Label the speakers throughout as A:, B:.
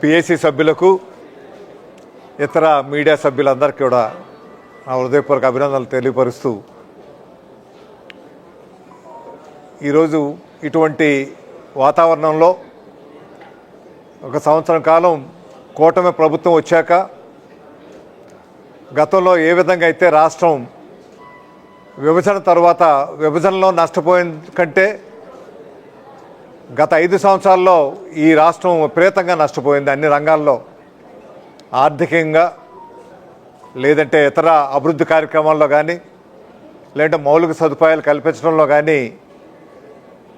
A: PSC సభ్యులకు ఇతర media సభ్యులందరికీ కూడా నా హృదయపూర్వక అభినందనలు తెలియపరుస్తూ ఈరోజు ఇటువంటి వాతావరణంలో ఒక సంవత్సరం కాలం కూటమి ప్రభుత్వం వచ్చాక గతంలో ఏ విధంగా అయితే రాష్ట్రం విభజన తర్వాత విభజనలో నష్టపోయిన కంటే గత ఐదు సంవత్సరాల్లో ఈ రాష్ట్రం విపరీతంగా నష్టపోయింది అన్ని రంగాల్లో. ఆర్థికంగా లేదంటే ఇతర అభివృద్ధి కార్యక్రమాల్లో కానీ లేదంటే మౌలిక సదుపాయాలు కల్పించడంలో కానీ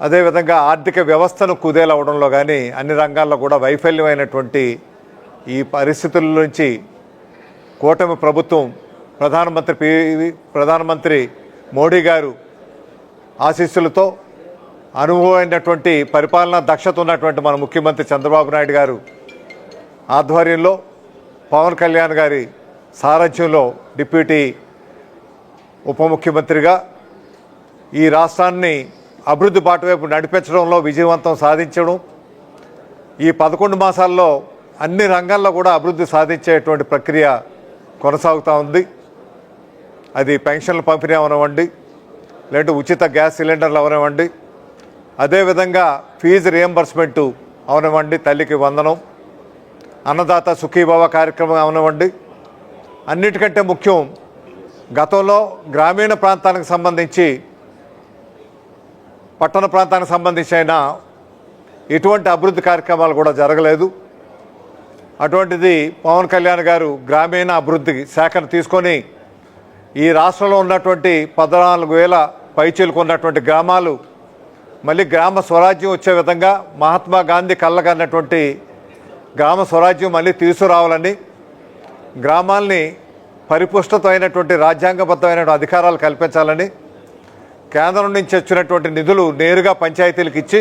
A: అదేవిధంగా ఆర్థిక వ్యవస్థను కుదేలవడంలో కానీ అన్ని రంగాల్లో కూడా వైఫల్యమైనటువంటి ఈ పరిస్థితుల నుంచి కూటమి ప్రభుత్వం ప్రధానమంత్రి పి ప్రధానమంత్రి మోడీ గారు ఆశీస్సులతో అనుభవమైనటువంటి పరిపాలనా దక్షత ఉన్నటువంటి మన ముఖ్యమంత్రి చంద్రబాబు నాయుడు గారు ఆధ్వర్యంలో పవన్ కళ్యాణ్ గారి సారథ్యంలో డిప్యూటీ ఉప ముఖ్యమంత్రిగా ఈ రాష్ట్రాన్ని అభివృద్ధి బాట వైపు నడిపించడంలో విజయవంతం సాధించడం ఈ పదకొండు మాసాల్లో అన్ని రంగాల్లో కూడా అభివృద్ధి సాధించేటువంటి ప్రక్రియ కొనసాగుతూ ఉంది. అది పెన్షన్ల పంపిణీ అవనివ్వండి లేదంటే ఉచిత గ్యాస్ సిలిండర్లు అవనివ్వండి అదేవిధంగా ఫీజు రియంబర్స్మెంటు అవనివ్వండి తల్లికి వందనం అన్నదాత సుఖీభవ కార్యక్రమం అవనివ్వండి. అన్నిటికంటే ముఖ్యం గతంలో గ్రామీణ ప్రాంతానికి సంబంధించి పట్టణ ప్రాంతానికి సంబంధించి అయినా ఎటువంటి అభివృద్ధి కార్యక్రమాలు కూడా జరగలేదు. అటువంటిది పవన్ కళ్యాణ్ గారు గ్రామీణ అభివృద్ధి శాఖను తీసుకొని ఈ రాష్ట్రంలో ఉన్నటువంటి పద్నాలుగు వేల పైచీలకు గ్రామాలు మళ్ళీ గ్రామ స్వరాజ్యం వచ్చే విధంగా మహాత్మా గాంధీ కళ్ళకన్నటువంటి గ్రామ స్వరాజ్యం మళ్ళీ తీసుకురావాలని గ్రామాల్ని పరిపుష్టత అయినటువంటి రాజ్యాంగబద్ధమైనటువంటి అధికారాలు కల్పించాలని కేంద్రం నుంచి వచ్చినటువంటి నిధులు నేరుగా పంచాయతీలకు ఇచ్చి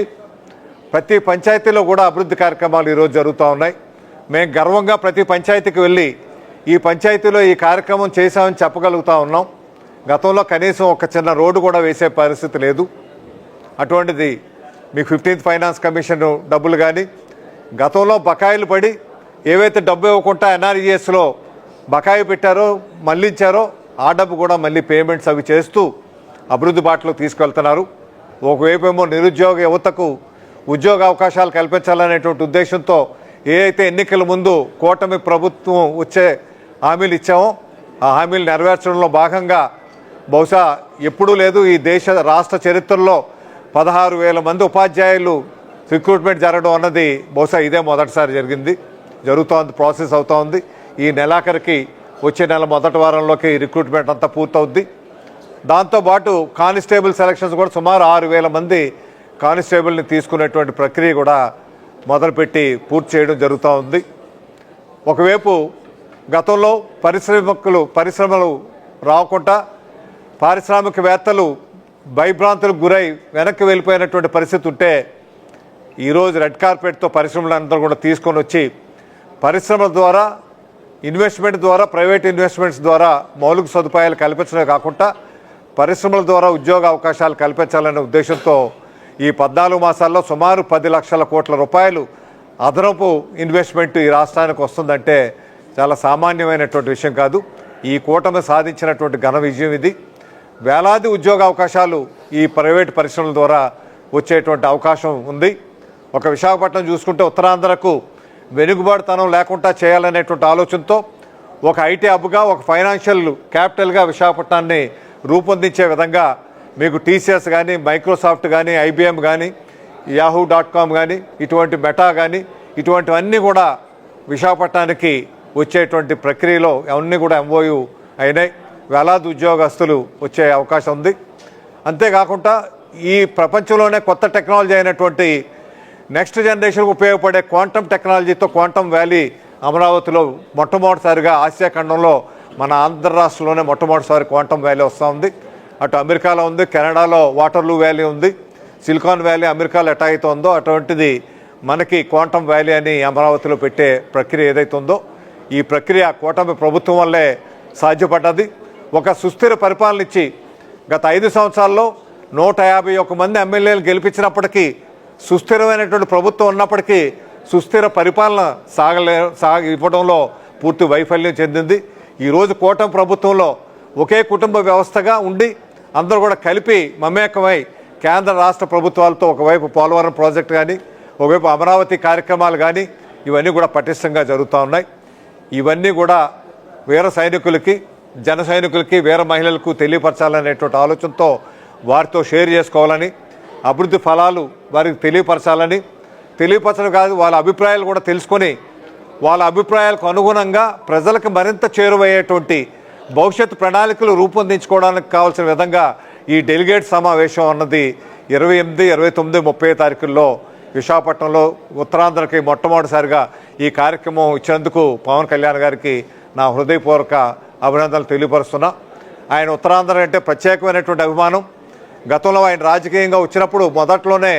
A: ప్రతి పంచాయతీలో కూడా అభివృద్ధి కార్యక్రమాలు ఈరోజు జరుగుతూ ఉన్నాయి. మేము గర్వంగా ప్రతి పంచాయతీకి వెళ్ళి ఈ పంచాయతీలో ఈ కార్యక్రమం చేశామని చెప్పగలుగుతా ఉన్నాం. గతంలో కనీసం ఒక చిన్న రోడ్డు కూడా వేసే పరిస్థితి లేదు. అటువంటిది మీకు ఫిఫ్టీన్త్ ఫైనాన్స్ కమిషన్ డబ్బులు కానీ గతంలో బకాయిలు పడి ఏవైతే డబ్బు ఇవ్వకుండా ఎన్ఆర్ఈఎస్లో బకాయి పెట్టారో మళ్ళించారో ఆ డబ్బు కూడా మళ్ళీ పేమెంట్స్ అవి చేస్తూ అభివృద్ధి బాటలో తీసుకెళ్తున్నారు. ఒకవైపేమో నిరుద్యోగ యువతకు ఉద్యోగ అవకాశాలు కల్పించాలనేటువంటి ఉద్దేశంతో ఏ ఎన్నికల ముందు కూటమి ప్రభుత్వం వచ్చే హామీలు ఇచ్చామో ఆ హామీలు నెరవేర్చడంలో భాగంగా బహుశా ఎప్పుడూ లేదు ఈ దేశ రాష్ట్ర చరిత్రలో పదహారు వేల మంది ఉపాధ్యాయులు రిక్రూట్మెంట్ జరగడం అన్నది బహుశా ఇదే మొదటిసారి జరిగింది. జరుగుతోంది ప్రాసెస్ అవుతూ ఉంది ఈ నెలాఖరికి వచ్చే నెల మొదటి వారంలోకి రిక్రూట్మెంట్ అంతా పూర్తవుద్ది. దాంతోపాటు కానిస్టేబుల్ సెలక్షన్స్ కూడా సుమారు ఆరు వేల మంది కానిస్టేబుల్ని తీసుకునేటువంటి ప్రక్రియ కూడా మొదలుపెట్టి పూర్తి చేయడం జరుగుతూ ఉంది. ఒకవైపు గతంలో పరిశ్రమకులు పరిశ్రమలు రాకుండా పారిశ్రామికవేత్తలు భయభ్రాంతులకు గురై వెనక్కి వెళ్ళిపోయినటువంటి పరిస్థితి ఉంటే ఈరోజు రెడ్ కార్పెట్తో పరిశ్రమలందరూ కూడా తీసుకొని వచ్చి పరిశ్రమల ద్వారా ఇన్వెస్ట్మెంట్ ద్వారా ప్రైవేట్ ఇన్వెస్ట్మెంట్స్ ద్వారా మౌలిక సదుపాయాలు కల్పించడమే కాకుండా పరిశ్రమల ద్వారా ఉద్యోగ అవకాశాలు కల్పించాలనే ఉద్దేశంతో ఈ పద్నాలుగు మాసాల్లో సుమారు పది లక్షల కోట్ల రూపాయలు అదనపు ఇన్వెస్ట్మెంట్ ఈ రాష్ట్రానికి వస్తుందంటే చాలా సామాన్యమైనటువంటి విషయం కాదు. ఈ కూటమి సాధించినటువంటి ఘన విజయం ఇది. వేలాది ఉద్యోగ అవకాశాలు ఈ ప్రైవేట్ పరిశ్రమల ద్వారా వచ్చేటువంటి అవకాశం ఉంది. ఒక విశాఖపట్నం చూసుకుంటే ఉత్తరాంధ్రకు వెనుకబాటుతనం లేకుండా చేయాలనేటువంటి ఆలోచనతో ఒక ఐటీ హబ్గా ఒక ఫైనాన్షియల్ క్యాపిటల్గా విశాఖపట్నాన్ని రూపొందించే విధంగా మీకు టీసీఎస్ కానీ మైక్రోసాఫ్ట్ కానీ ఐబిఎం కానీ యాహూ డాట్ కామ్ కానీ ఇటువంటి మెటా కానీ ఇటువంటివన్నీ కూడా విశాఖపట్నానికి వచ్చేటువంటి ప్రక్రియలో అవన్నీ కూడా ఎంఓయు అయినాయి. వేలాది ఉద్యోగస్తులు వచ్చే అవకాశం ఉంది. అంతేకాకుండా ఈ ప్రపంచంలోనే కొత్త టెక్నాలజీ అయినటువంటి నెక్స్ట్ జనరేషన్కు ఉపయోగపడే క్వాంటమ్ టెక్నాలజీతో క్వాంటమ్ వ్యాలీ అమరావతిలో మొట్టమొదటిసారిగా ఆసియా ఖండంలో మన ఆంధ్ర రాష్ట్రంలోనే మొట్టమొదటిసారి క్వాంటమ్ వ్యాలీ వస్తూ ఉంది. అటు అమెరికాలో ఉంది కెనడాలో వాటర్లూ వ్యాలీ ఉంది. సిలికాన్ వ్యాలీ అమెరికాలో ఎటా అయితే ఉందో అటువంటిది మనకి క్వాంటమ్ వ్యాలీ అని అమరావతిలో పెట్టే ప్రక్రియ ఏదైతే ఉందో ఈ ప్రక్రియ కూటమి ప్రభుత్వం వల్లే సాధ్యపడ్డది. ఒక సుస్థిర పరిపాలన ఇచ్చి గత ఐదు సంవత్సరాల్లో నూట యాభై ఒక్క మంది ఎమ్మెల్యేలు గెలిపించినప్పటికీ సుస్థిరమైనటువంటి ప్రభుత్వం ఉన్నప్పటికీ సుస్థిర పరిపాలన సాగలే సాగ ఇవ్వడంలో పూర్తి వైఫల్యం చెందింది. ఈరోజు కూటమి ప్రభుత్వంలో ఒకే కుటుంబ వ్యవస్థగా ఉండి అందరూ కూడా కలిపి మమేకమై కేంద్ర రాష్ట్ర ప్రభుత్వాలతో ఒకవైపు పోలవరం ప్రాజెక్టు కానీ ఒకవైపు అమరావతి కార్యక్రమాలు కానీ ఇవన్నీ కూడా పటిష్టంగా జరుగుతూ ఉన్నాయి. ఇవన్నీ కూడా వీర సైనికులకి జన సైనికులకి వీర మహిళలకు తెలియపరచాలనేటువంటి ఆలోచనతో వారితో షేర్ చేసుకోవాలని అభివృద్ధి ఫలాలు వారికి తెలియపరచాలని తెలియపరచడం కాదు వాళ్ళ అభిప్రాయాలు కూడా తెలుసుకొని వాళ్ళ అభిప్రాయాలకు అనుగుణంగా ప్రజలకు మరింత చేరువయ్యేటువంటి భవిష్యత్ ప్రణాళికలు రూపొందించుకోవడానికి కావాల్సిన విధంగా ఈ డెలిగేట్ సమావేశం అన్నది ఇరవై ఎనిమిది ఇరవై తొమ్మిది ముప్పై తారీఖుల్లో విశాఖపట్నంలో ఉత్తరాంధ్రకి మొట్టమొదటిసారిగా ఈ కార్యక్రమం ఇచ్చినందుకు పవన్ కళ్యాణ్ గారికి నా హృదయపూర్వక అభినందనలు తెలియపరుస్తున్నా. ఆయన ఉత్తరాంధ్ర అంటే ప్రత్యేకమైనటువంటి అభిమానం. గతంలో ఆయన రాజకీయంగా వచ్చినప్పుడు మొదట్లోనే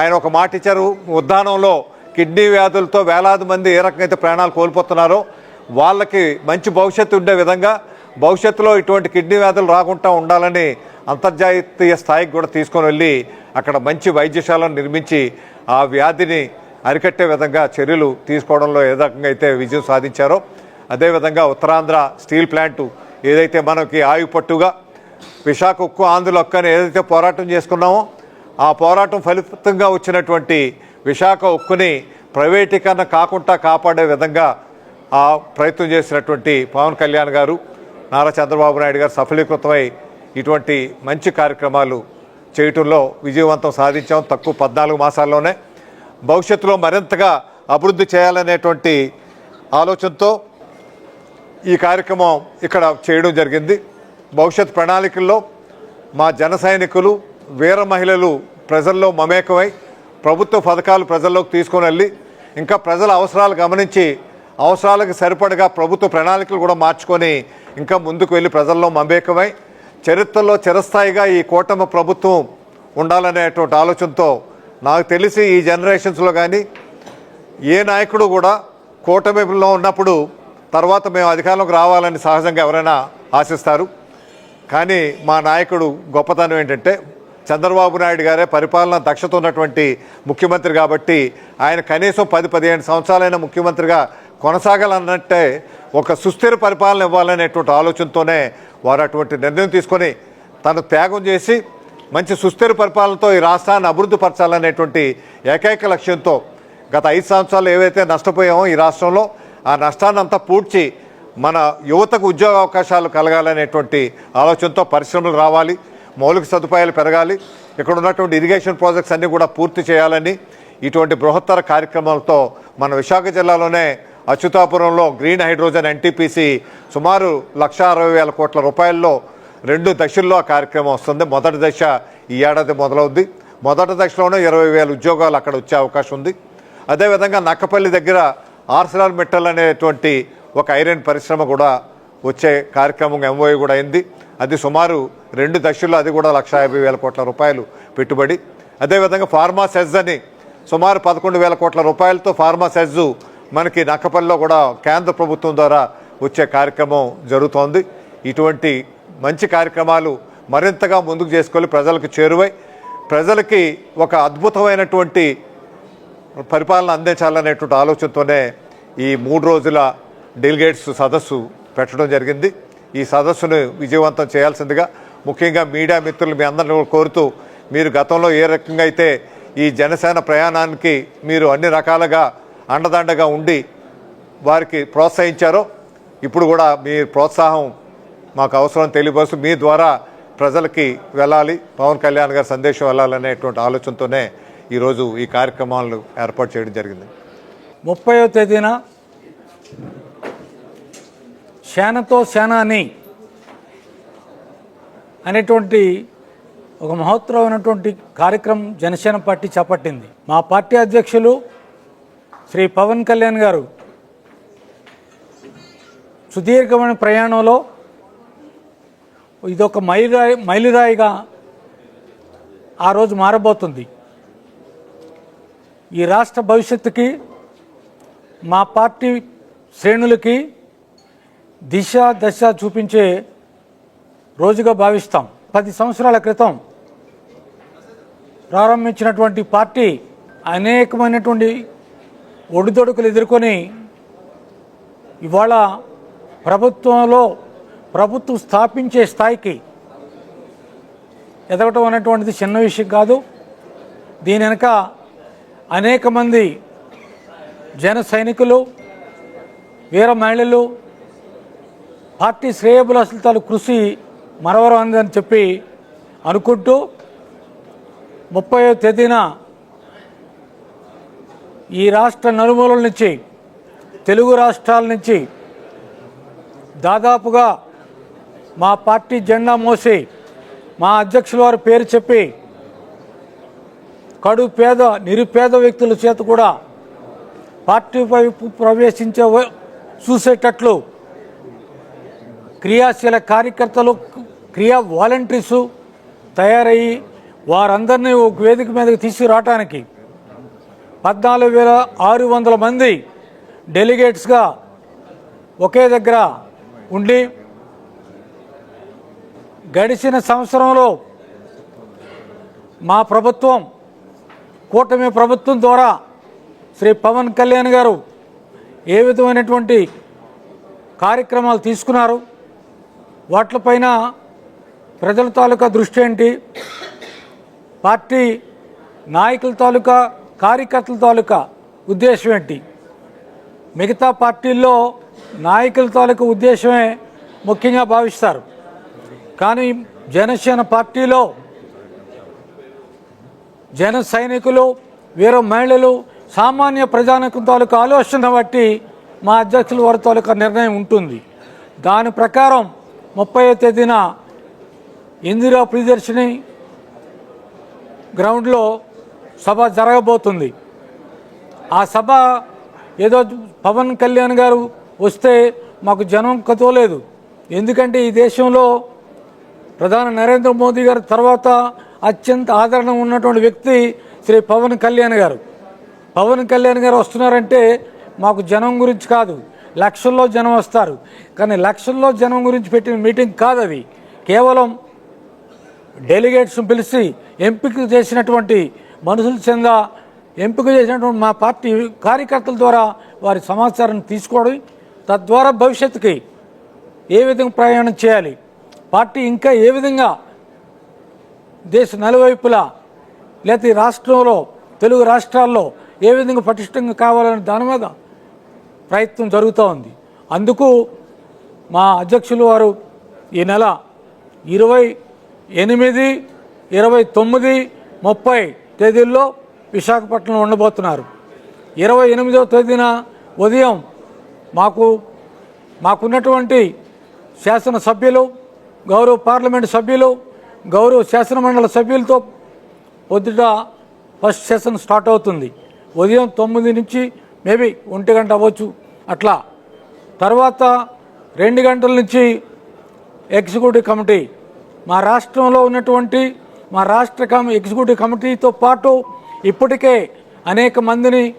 A: ఆయన ఒక మాట ఇచ్చారు. ఉద్దానంలో కిడ్నీ వ్యాధులతో వేలాది మంది ఏ రకంగా ప్రాణాలు కోల్పోతున్నారో వాళ్ళకి మంచి భవిష్యత్తు ఉండే విధంగా భవిష్యత్తులో ఇటువంటి కిడ్నీ వ్యాధులు రాకుండా ఉండాలని అంతర్జాతీయ స్థాయికి కూడా తీసుకొని వెళ్ళి అక్కడ మంచి వైద్యశాలను నిర్మించి ఆ వ్యాధిని అరికట్టే విధంగా చర్యలు తీసుకోవడంలో ఏ రకంగా అయితే విజయం సాధించారో అదేవిధంగా ఉత్తరాంధ్ర స్టీల్ ప్లాంటు ఏదైతే మనకి ఆయుపట్టుగా విశాఖ ఉక్కు ఆంధ్రుల ఒక్కని ఏదైతే పోరాటం చేసుకున్నామో ఆ పోరాటం ఫలితంగా వచ్చినటువంటి విశాఖ ఉక్కుని ప్రైవేటీకరణ కాకుండా కాపాడే విధంగా ఆ ప్రయత్నం చేసినటువంటి పవన్ కళ్యాణ్ గారు నారా చంద్రబాబు నాయుడు గారు సఫలీకృతమై ఇటువంటి మంచి కార్యక్రమాలు చేయటంలో విజయవంతం సాధించాం తక్కువ పద్నాలుగు మాసాల్లోనే. భవిష్యత్తులో మరింతగా అభివృద్ధి చేయాలనేటువంటి ఆలోచనతో ఈ కార్యక్రమం ఇక్కడ చేయడం జరిగింది. భవిష్యత్ ప్రణాళికల్లో మా జన సైనికులు వీర మహిళలు ప్రజల్లో మమేకమై ప్రభుత్వ పథకాలు ప్రజల్లోకి తీసుకొని వెళ్ళి ఇంకా ప్రజల అవసరాలు గమనించి అవసరాలకు సరిపడగా ప్రభుత్వ ప్రణాళికలు కూడా మార్చుకొని ఇంకా ముందుకు వెళ్ళి ప్రజల్లో మమేకమై చరిత్రలో చిరస్థాయిగా ఈ కూటమి ప్రభుత్వం ఉండాలనేటువంటి ఆలోచనతో నాకు తెలిసి ఈ జనరేషన్స్లో కానీ ఏ నాయకుడు కూడా కూటమిలో ఉన్నప్పుడు తర్వాత మేము అధికారంలోకి రావాలని సహజంగా ఎవరైనా ఆశిస్తారు. కానీ మా నాయకుడు గొప్పతనం ఏంటంటే చంద్రబాబు నాయుడు గారే పరిపాలన దక్షత ఉన్నటువంటి ముఖ్యమంత్రి కాబట్టి ఆయన కనీసం పది పదిహేను సంవత్సరాలైన ముఖ్యమంత్రిగా కొనసాగాలన్నట్టే ఒక సుస్థిర పరిపాలన ఇవ్వాలనేటువంటి ఆలోచనతోనే వారు అటువంటి నిర్ణయం తీసుకొని తను త్యాగం చేసి మంచి సుస్థిర పరిపాలనతో ఈ రాష్ట్రాన్ని అభివృద్ధి పరచాలనేటువంటి ఏకైక లక్ష్యంతో గత ఐదు సంవత్సరాలు ఏవైతే నష్టపోయామో ఈ రాష్ట్రంలో ఆ నష్టాన్ని అంతా పూడ్చి మన యువతకు ఉద్యోగ అవకాశాలు కలగాలనేటువంటి ఆలోచనతో పరిశ్రమలు రావాలి మౌలిక సదుపాయాలు పెరగాలి ఇక్కడ ఉన్నటువంటి ఇరిగేషన్ ప్రాజెక్ట్స్ అన్నీ కూడా పూర్తి చేయాలని ఇటువంటి బృహత్తర కార్యక్రమాలతో మన విశాఖ జిల్లాలోనే అచ్యుతాపురంలో గ్రీన్ హైడ్రోజన్ ఎన్టీపీసీ సుమారు లక్ష అరవై వేల కోట్ల రూపాయల్లో రెండు దశల్లో ఆ కార్యక్రమం వస్తుంది. మొదటి దశ ఈ ఏడాది మొదలవుద్ది. మొదటి దశలోనే ఇరవై వేల ఉద్యోగాలు అక్కడ వచ్చే అవకాశం ఉంది. అదేవిధంగా నక్కపల్లి దగ్గర ఆర్సెలర్ మెటల్ అనేటువంటి ఒక ఐరన్ పరిశ్రమ కూడా వచ్చే కార్యక్రమం ఎంఓఏ కూడా అయింది. అది సుమారు రెండు దశల్లో అది కూడా లక్ష యాభై వేల కోట్ల రూపాయలు పెట్టుబడి. అదేవిధంగా ఫార్మా సెజ్ అని సుమారు పదకొండు వేల కోట్ల రూపాయలతో ఫార్మా సెజ్ మనకి నక్కపల్లిలో కూడా కేంద్ర ప్రభుత్వం ద్వారా వచ్చే కార్యక్రమం జరుగుతోంది. ఇటువంటి మంచి కార్యక్రమాలు మరింతగా ముందుకు చేసుకొని ప్రజలకు చేరువై ప్రజలకి ఒక అద్భుతమైనటువంటి పరిపాలన అందించాలనేటువంటి ఆలోచనతోనే ఈ మూడు రోజుల డెలిగేట్స్ సదస్సు పెట్టడం జరిగింది. ఈ సదస్సును విజయవంతం చేయాల్సిందిగా ముఖ్యంగా మీడియా మిత్రులు మీ అందరిని కోరుతూ మీరు గతంలో ఏ రకంగా అయితే ఈ జనసేన ప్రయాణానికి మీరు అన్ని రకాలుగా అండదండగా ఉండి వారికి ప్రోత్సహించారో ఇప్పుడు కూడా మీ ప్రోత్సాహం మాకు అవసరం తెలియపరుస్తూ మీ ద్వారా ప్రజలకి వెళ్ళాలి. పవన్ కళ్యాణ్ గారి సందేశం వెళ్ళాలనేటువంటి ఆలోచనతోనే ఈరోజు ఈ కార్యక్రమాలను ఏర్పాటు చేయడం జరిగింది.
B: ముప్పైవ తేదీన శానతో శాన అని అనేటువంటి ఒక మహోత్తరమైనటువంటి కార్యక్రమం జనసేన పార్టీ చేపట్టింది. మా పార్టీ అధ్యక్షులు శ్రీ పవన్ కళ్యాణ్ గారు సుదీర్ఘమైన ప్రయాణంలో ఇదొక మైలురాయి మైలురాయిగా ఆ రోజు మారబోతుంది. ఈ రాష్ట్ర భవిష్యత్తుకి మా పార్టీ శ్రేణులకి దిశ దశ చూపించే రోజుగా భావిస్తాం. పది సంవత్సరాల క్రితం ప్రారంభించినటువంటి పార్టీ అనేకమైనటువంటి ఒడిదొడుకులు ఎదుర్కొని ఇవాళ ప్రభుత్వంలో ప్రభుత్వం స్థాపించే స్థాయికి ఎదగటం అనేటువంటిది చిన్న విషయం కాదు. దీని వెనక అనేక మంది జన సైనికులు వీర మహిళలు పార్టీ శ్రేయబులసలతాలు కృషి మరవరందని చెప్పి అనుకుంటూ ముప్పై తేదీన ఈ రాష్ట్ర నలుమూలల నుంచి తెలుగు రాష్ట్రాల నుంచి దాదాపుగా మా పార్టీ జెండా మోసి మా అధ్యక్షుల వారి పేరు చెప్పి కడు పేద నిరుపేద వ్యక్తుల చేత కూడా పార్టీ వైపు ప్రవేశించే చూసేటట్లు క్రియాశీల కార్యకర్తలు క్రియా వాలంటీర్సు తయారయ్యి వారందరినీ ఒక వేదిక మీదకి తీసుకురావటానికి పద్నాలుగు వేల ఆరు వందల మంది డెలిగేట్స్గా ఒకే దగ్గర ఉండి గడిచిన సంవత్సరంలో మా ప్రభుత్వం కూటమి ప్రభుత్వం ద్వారా శ్రీ పవన్ కళ్యాణ్ గారు ఏ విధమైనటువంటి కార్యక్రమాలు తీసుకున్నారు? వాటిపైన ప్రజల తాలూకా దృష్టి ఏంటి? పార్టీ నాయకుల తాలూకా కార్యకర్తల తాలూకా ఉద్దేశం ఏంటి? మిగతా పార్టీల్లో నాయకుల తాలూకా ఉద్దేశమే ముఖ్యంగా భావిస్తారు. కానీ జనసేన పార్టీలో జన సైనికులు వీర మహిళలు సామాన్య ప్రజానికం తాలూకా ఆలోచన బట్టి మా అధ్యక్షుల వారి తాలూకా నిర్ణయం ఉంటుంది. దాని ప్రకారం ముప్పై తేదీన ఇందిరా ప్రియదర్శిని గ్రౌండ్లో సభ జరగబోతుంది. ఆ సభ ఏదో పవన్ కళ్యాణ్ గారు వస్తే మాకు జనం కతోలేదు ఎందుకంటే ఈ దేశంలో ప్రధాని నరేంద్ర మోదీ గారి తర్వాత అత్యంత ఆదరణ ఉన్నటువంటి వ్యక్తి శ్రీ పవన్ కళ్యాణ్ గారు. పవన్ కళ్యాణ్ గారు వస్తున్నారంటే మాకు జనం గురించి కాదు లక్షల్లో జనం వస్తారు. కానీ లక్షల్లో జనం గురించి పెట్టిన మీటింగ్ కాదు అది. కేవలం డెలిగేట్స్ను పిలిచి ఎంపిక చేసినటువంటి మనుషుల చెంద ఎంపిక చేసినటువంటి మా పార్టీ కార్యకర్తల ద్వారా వారి సమాచారాన్ని తీసుకోవడం తద్వారా భవిష్యత్తుకి ఏ విధంగా ప్రయాణం చేయాలి పార్టీ ఇంకా ఏ విధంగా దేశ నలువైపులా లేకపోతే ఈ రాష్ట్రంలో తెలుగు రాష్ట్రాల్లో ఏ విధంగా పటిష్టంగా కావాలనే దాని మీద ప్రయత్నం జరుగుతూ ఉంది. అందుకు మా అధ్యక్షులు వారు ఈ నెల ఇరవై ఎనిమిది ఇరవై తొమ్మిది ముప్పై తేదీల్లో విశాఖపట్నంలో ఉండబోతున్నారు. ఇరవై ఎనిమిదవ తేదీన ఉదయం మాకు మాకున్నటువంటి శాసనసభ్యులు గౌరవ పార్లమెంటు సభ్యులు గౌరవ శాసనమండలి సభ్యులతో పొద్దుట ఫస్ట్ సెషన్ స్టార్ట్ అవుతుంది. ఉదయం తొమ్మిది నుంచి మేబీ ఒంటి గంట అవ్వచ్చు. అట్లా. తర్వాత రెండు గంటల నుంచి ఎగ్జిక్యూటివ్ కమిటీ. మా రాష్ట్రంలో ఉన్నటువంటి మా రాష్ట్ర కమి ఎగ్జిక్యూటివ్ కమిటీతో పాటు ఇప్పటికే అనేక మందిని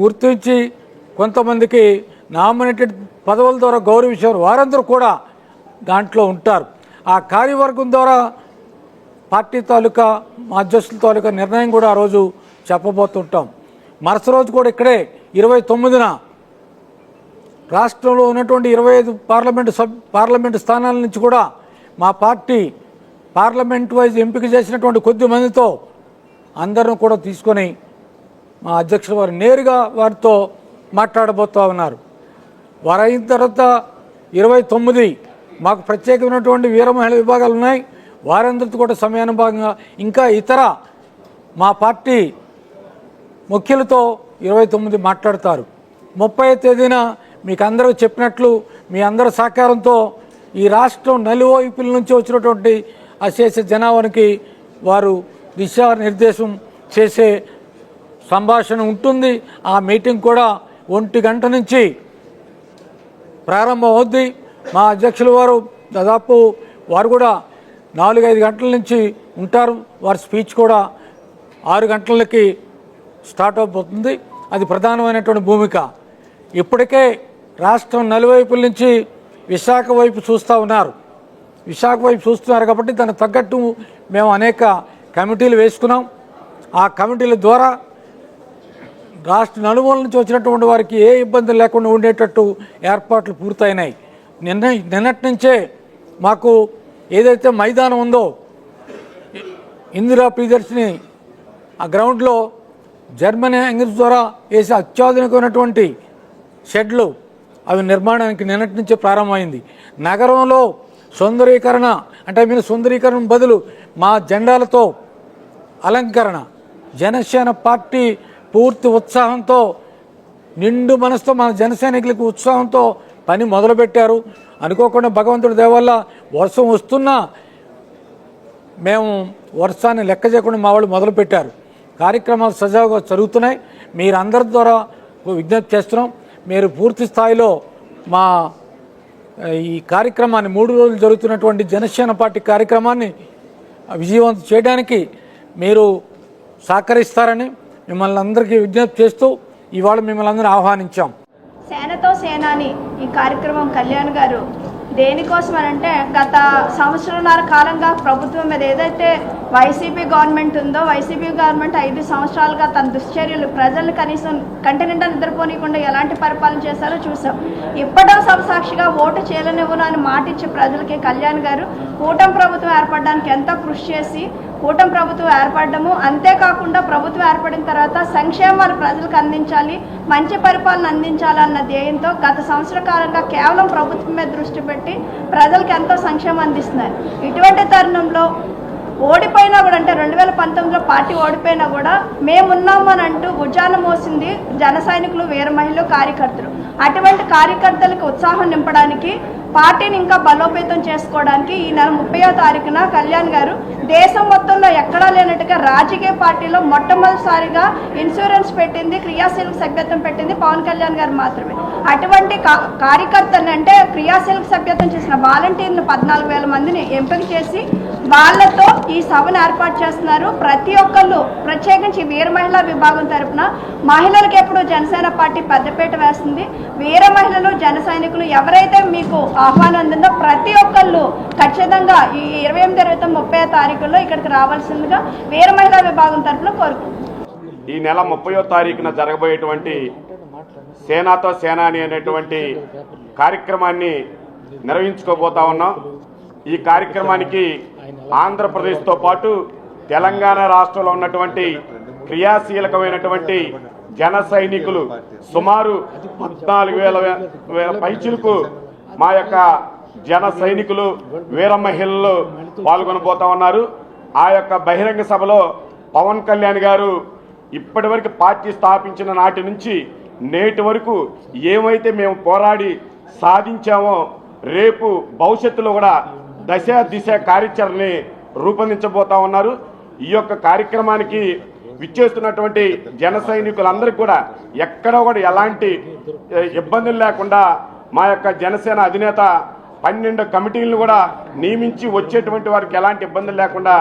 B: గుర్తించి కొంతమందికి నామినేటెడ్ పదవుల ద్వారా గౌరవించారు వారందరూ కూడా దాంట్లో ఉంటారు. ఆ కార్యవర్గం ద్వారా పార్టీ తాలూకా మా అధ్యక్షుల తాలూకా నిర్ణయం కూడా ఆ రోజు చెప్పబోతుంటాం. మరుస రోజు కూడా ఇక్కడే ఇరవై తొమ్మిదిన రాష్ట్రంలో ఉన్నటువంటి ఇరవై ఐదు పార్లమెంటు సబ్ పార్లమెంటు స్థానాల నుంచి కూడా మా పార్టీ పార్లమెంట్ వైజ్ ఎంపిక చేసినటువంటి కొద్ది మందితో అందరిని కూడా తీసుకొని మా అధ్యక్షుడు వారు నేరుగా వారితో మాట్లాడబోతూ ఉన్నారు. వారు అయిన తర్వాత ఇరవై తొమ్మిది మాకు ప్రత్యేకమైనటువంటి వీర మహిళ విభాగాలు ఉన్నాయి. వారందరితో కూడా సమయానుభాగంగా ఇంకా ఇతర మా పార్టీ ముఖ్యులతో ఇరవై తొమ్మిది మాట్లాడతారు. ముప్పై తేదీన మీకు అందరూ చెప్పినట్లు మీ అందరి సహకారంతో ఈ రాష్ట్రం నలువైపుల నుంచి వచ్చినటువంటి అశేష జనాభానికి వారు దిశానిర్దేశం చేసే సంభాషణ ఉంటుంది. ఆ మీటింగ్ కూడా ఒంటి గంట నుంచి ప్రారంభం అవుద్ది మా అధ్యక్షుల వారు దాదాపు వారు కూడా నాలుగైదు గంటల నుంచి ఉంటారు. వారి స్పీచ్ కూడా ఆరు గంటలకి స్టార్ట్ అయిపోతుంది అది ప్రధానమైనటువంటి భూమిక. ఇప్పటికే రాష్ట్రం నలువైపుల నుంచి విశాఖ వైపు చూస్తూ ఉన్నారు. విశాఖ వైపు చూస్తున్నారు కాబట్టి దానికి తగ్గట్టు మేము అనేక కమిటీలు వేసుకున్నాం. ఆ కమిటీల ద్వారా రాష్ట్ర నలుమూల నుంచి వచ్చినటువంటి వారికి ఏ ఇబ్బంది లేకుండా ఉండేటట్టు ఏర్పాట్లు పూర్తయినాయి. నిన్న నిన్నటి నుంచే మాకు ఏదైతే మైదానం ఉందో ఇందిరా ప్రియదర్శిని ఆ గ్రౌండ్లో జర్మనీ ఇంగ్లీష్ ద్వారా వేసే అత్యాధునికమైనటువంటి షెడ్లు అవి నిర్మాణానికి నిన్నటి నుంచే ప్రారంభమైంది. నగరంలో సుందరీకరణ అంటే మీరు సుందరీకరణ బదులు మా జెండాలతో అలంకరణ జనసేన పార్టీ పూర్తి ఉత్సాహంతో నిండు మనసుతో మన జనసైనికులకు ఉత్సాహంతో పని మొదలుపెట్టారు. అనుకోకుండా భగవంతుడి దేవల్ల వర్షం వస్తున్నా మేము వర్షాన్ని లెక్క చేయకుండా మా వాళ్ళు మొదలుపెట్టారు. కార్యక్రమాలు సజావుగా జరుగుతున్నాయి. మీరందరి ద్వారా విజ్ఞప్తి చేస్తున్నాం. మీరు పూర్తి స్థాయిలో మా ఈ కార్యక్రమాన్ని మూడు రోజులు జరుగుతున్నటువంటి జనసేన పార్టీ కార్యక్రమాన్ని విజయవంతం చేయడానికి మీరు సహకరిస్తారని మిమ్మల్ని అందరికీ విజ్ఞప్తి చేస్తూ ఇవాళ మిమ్మల్ని అందరూ ఆహ్వానించాం.
C: సేనతో సేనాని ఈ కార్యక్రమం కళ్యాణ్ గారు దేనికోసం అని అంటే గత సంవత్సరంన్నర కాలంగా ప్రభుత్వం మీద ఏదైతే వైసీపీ గవర్నమెంట్ ఉందో వైసీపీ గవర్నమెంట్ ఐదు సంవత్సరాలుగా తన దుశ్చర్యలు ప్రజలు కనీసం కంటి నిండా నిద్రపోనీయకుండా ఎలాంటి పరిపాలన చేశారో చూసాం ఇప్పటో సమసాక్షిగా ఓటు చేయలేనివ్వను అని మాటిచ్చి ప్రజలకి కళ్యాణ్ గారు కూటమి ప్రభుత్వం ఏర్పడడానికి ఎంతో కృషి చేసి కూటమి ప్రభుత్వం ఏర్పడము అంతేకాకుండా ప్రభుత్వం ఏర్పడిన తర్వాత సంక్షేమాలు ప్రజలకు అందించాలి మంచి పరిపాలన అందించాలన్న ధ్యేయంతో గత సంవత్సర కాలంగా కేవలం ప్రభుత్వం మీద దృష్టి పెట్టి ప్రజలకు ఎంతో సంక్షేమం అందిస్తున్నారు. ఇటువంటి తరుణంలో ఓడిపోయినా కూడా అంటే రెండు వేల పంతొమ్మిదిలో పార్టీ ఓడిపోయినా కూడా మేమున్నామని అంటూ భుజాన మోసింది జన సైనికులు వీర మహిళలు కార్యకర్తలు. అటువంటి కార్యకర్తలకు ఉత్సాహం నింపడానికి పార్టీని ఇంకా బలోపేతం చేసుకోవడానికి ఈ నెల ముప్పయో తారీఖున కళ్యాణ్ గారు దేశం మొత్తంలో ఎక్కడా లేనట్టుగా రాజకీయ పార్టీలో మొట్టమొదటిసారిగా ఇన్సూరెన్స్ పెట్టింది క్రియాశీలక సభ్యత్వం పెట్టింది పవన్ కళ్యాణ్ గారు మాత్రమే. అటువంటి కా- అంటే క్రియాశీలక సభ్యత్వం చేసిన వాలంటీర్లు పద్నాలుగు వేల మందిని ఎంపిక చేసి వాళ్ళతో ఈ సభను ఏర్పాటు చేస్తున్నారు. ప్రతి ఒక్కళ్ళు ప్రత్యేకించి వీర మహిళా విభాగం తరపున మహిళలకు ఎప్పుడు జనసేన పార్టీ పెద్దపీట వేస్తుంది. వీర మహిళలు జన సైనికులు ఎవరైతే మీకు ఆహ్వానం అందిందో ప్రతి ఒక్కళ్ళు ఖచ్చితంగా ఈ ఇరవై ఎనిమిది ఇరవై ముప్పై తారీఖుల్లో ఇక్కడికి రావాల్సిందిగా వీర మహిళా విభాగం తరపున కోరుకుంటున్నాం.
D: ఈ నెల ముప్పయో తారీఖున జరగబోయేటువంటి సేనాతో సేనాని అనేటువంటి కార్యక్రమాన్ని నిర్వహించుకోబోతా ఉన్నాం. ఈ కార్యక్రమానికి ఆంధ్రప్రదేశ్తో పాటు తెలంగాణ రాష్ట్రంలో ఉన్నటువంటి క్రియాశీలకమైనటువంటి జన సైనికులు సుమారు పద్నాలుగు వేల వేల పైచులకు మా యొక్క జన సైనికులు వీర మహిళలు పాల్గొనబోతా ఉన్నారు. ఆ యొక్క బహిరంగ సభలో పవన్ కళ్యాణ్ గారు ఇప్పటివరకు పార్టీ స్థాపించిన నాటి నుంచి నేటి వరకు ఏమైతే మేము పోరాడి సాధించామో రేపు భవిష్యత్తులో కూడా దశ దిశ కార్యాచరణని రూపొందించబోతా ఉన్నారు. ఈ యొక్క కార్యక్రమానికి విచ్చేస్తున్నటువంటి జన సైనికులందరికీ కూడా ఎక్కడ కూడా ఎలాంటి ఇబ్బందులు లేకుండా మా యొక్క జనసేన అధినేత పన్నెండు కమిటీలను కూడా నియమించి వచ్చేటువంటి వారికి ఎలాంటి ఇబ్బందులు లేకుండా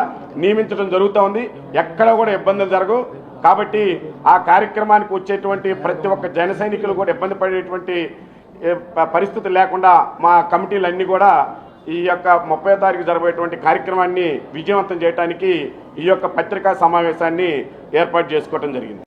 D: నియమించడం జరుగుతూ ఉంది. ఎక్కడ కూడా ఇబ్బందులు జరగవు. కాబట్టి ఆ కార్యక్రమానికి వచ్చేటువంటి ప్రతి ఒక్క జన సైనికులు కూడా ఇబ్బంది పడేటువంటి పరిస్థితి లేకుండా మా కమిటీలన్నీ కూడా ఈ యొక్క ముప్పై తారీఖు జరగబోయేటువంటి కార్యక్రమాన్ని విజయవంతం చేయడానికి ఈ యొక్క పత్రికా సమావేశాన్ని ఏర్పాటు చేసుకోవడం జరిగింది.